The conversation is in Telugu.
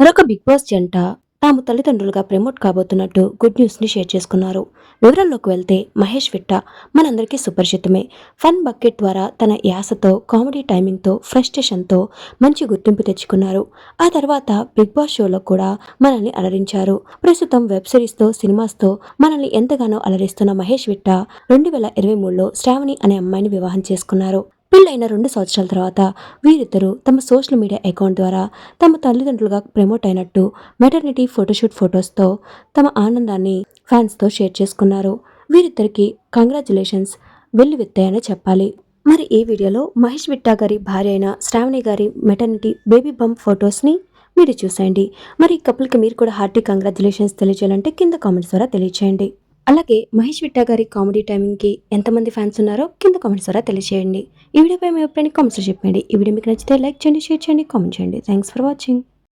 మరొక బిగ్ బాస్ జంట తాము తల్లిదండ్రులుగా ప్రమోట్ కాబోతున్నట్టు గుడ్ న్యూస్ని షేర్ చేసుకున్నారు. వివరాల్లోకి వెళ్తే మహేష్ విట్ట మనందరికీ సుపరిచితమే. ఫన్ బకెట్ ద్వారా తన యాసతో కామెడీ టైమింగ్తో ఫ్రస్ట్రేషన్తో మంచి గుర్తింపు తెచ్చుకున్నారు. ఆ తర్వాత బిగ్ బాస్ షోలో కూడా మనల్ని అలరించారు. ప్రస్తుతం వెబ్ సిరీస్తో సినిమాస్తో మనల్ని ఎంతగానో అలరిస్తున్న మహేష్ విట్ట రెండు వేల ఇరవై మూడులో శ్రావణి అనే అమ్మాయిని వివాహం చేసుకున్నారు. పెళ్ళైన రెండు సంవత్సరాల తర్వాత వీరిద్దరూ తమ సోషల్ మీడియా అకౌంట్ ద్వారా తమ తల్లిదండ్రులుగా ప్రమోట్ అయినట్టు మెటర్నిటీ ఫోటోషూట్ ఫొటోస్తో తమ ఆనందాన్ని ఫ్యాన్స్తో షేర్ చేసుకున్నారు. వీరిద్దరికి కంగ్రాచులేషన్స్ వెల్లువెత్తాయని చెప్పాలి. మరి ఈ వీడియోలో మహేష్ విట్టా గారి భార్య అయిన శ్రావణి గారి మెటర్నిటీ బేబీ బంప్ ఫొటోస్ని మీరు చూసేయండి. మరి ఈ కపుల్కి మీరు కూడా హార్టీ కంగ్రాచులేషన్స్ తెలియజేయాలంటే కింద కామెంట్స్ ద్వారా తెలియచేయండి. అలాగే మహేష్ విట్టా గారి కామెడీ టైమింగ్కి ఎంతమంది ఫ్యాన్స్ ఉన్నారో కింద కామెంట్స్ ద్వారా తెలియజేయండి ఈ వీడియోపై మీ అభిప్రాయాన్ని కామెంట్స్లో చెప్పండి. ఈ వీడియో మీకు నచ్చితే లైక్ చేయండి షేర్ చేయండి కామెంట్ చేయండి. Thanks for watching